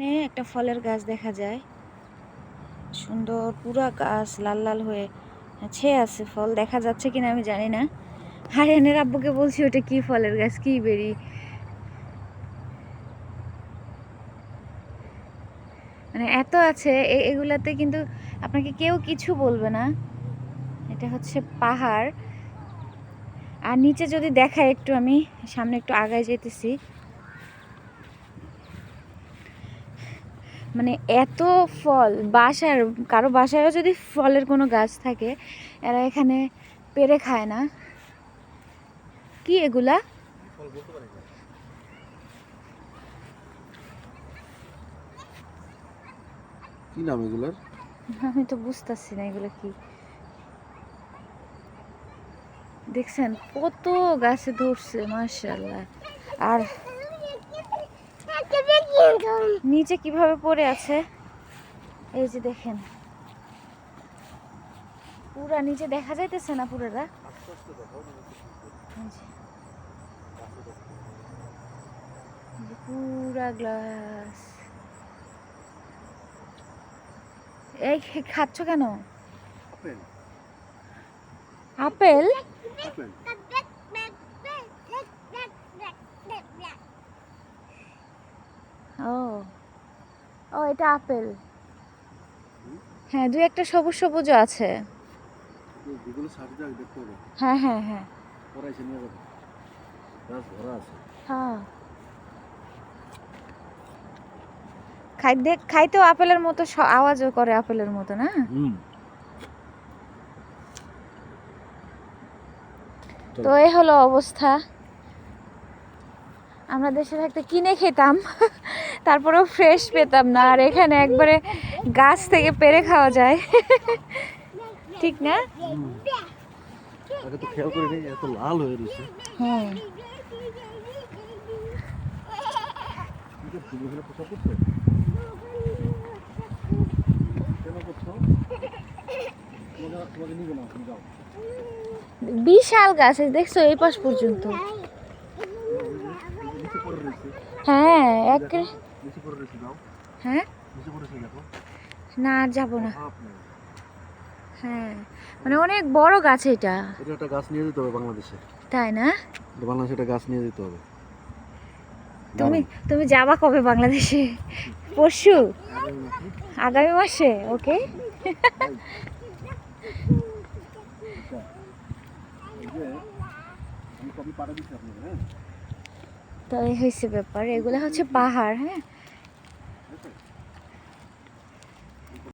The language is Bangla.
এখানে একটা ফলের গাছ দেখা যায়। সুন্দর পুরা গাছ লাল লাল হয়ে ছেয়ে আছে ফল। দেখা যাচ্ছে কিনা আমি জানি না। হারিয়ানের আব্বুকে বলছি ওটা কি ফলের গাছ? কি বেরি? মানে এত আছে এগুলাতে কিন্তু আপনাকে কেউ কিছু বলবে না। এটা হচ্ছে পাহাড়। আর নিচে যদি দেখায় একটু আমি, সামনে একটু আগায় যেতেছি। মানে এত ফল বাসার কারও বাসায়ও যদি ফলের কোনো গাছ থাকে এরা এখানে পেরে খায় না। কি এগুলা? কি নাম এগুলার? আমি তো বুঝতেছি না এগুলো কি। দেখছেন কত গাছে ধরছে মার্শাল্লাহ আর নিচে কীভাবে পড়ে আছে? এই যে দেখেন। পুরা নিচে দেখা যাইতেছে না পুরোটা? পুরা গ্লাস এই খাচ্ছ কেন? আপেল? আপেল। এটা আপেল। হ্যাঁ দুই একটা সবুজ সবুজ আছে। হ্যাঁ হ্যাঁ হ্যাঁ। হ্যাঁ। খাই দেখ খাইতেও আপেলের মতো আওয়াজও করে আপেলের মতো না? তো এই হলো অবস্থা। আমরা দেশে থাকতে কিনে খেতাম। তারপরেও ফ্রেশ পেতাম না। আর এখানে একবারে গাছ থেকে পেরে খাওয়া যায়। ঠিক না? বিশাল গাছ দেখছ এই পাশ পর্যন্ত। হ্যাঁ এক হ্যাঁ? না যাব না। হ্যাঁ মানে অনেক বড় গাছ এটা। এটা একটা গাছ নিয়ে যেতে হবে বাংলাদেশে। তাই না? বাংলাদেশে একটা গাছ নিয়ে যেতে হবে। তুমি তুমি যাবা কবে বাংলাদেশে? পরশু? আগামী মাসে। ওকে? আমি কপি পাঠিয়ে দিচ্ছি আপনাকে হ্যাঁ? তো এই হয়েছে ব্যাপার। এগুলো হচ্ছে পাহাড় হ্যাঁ?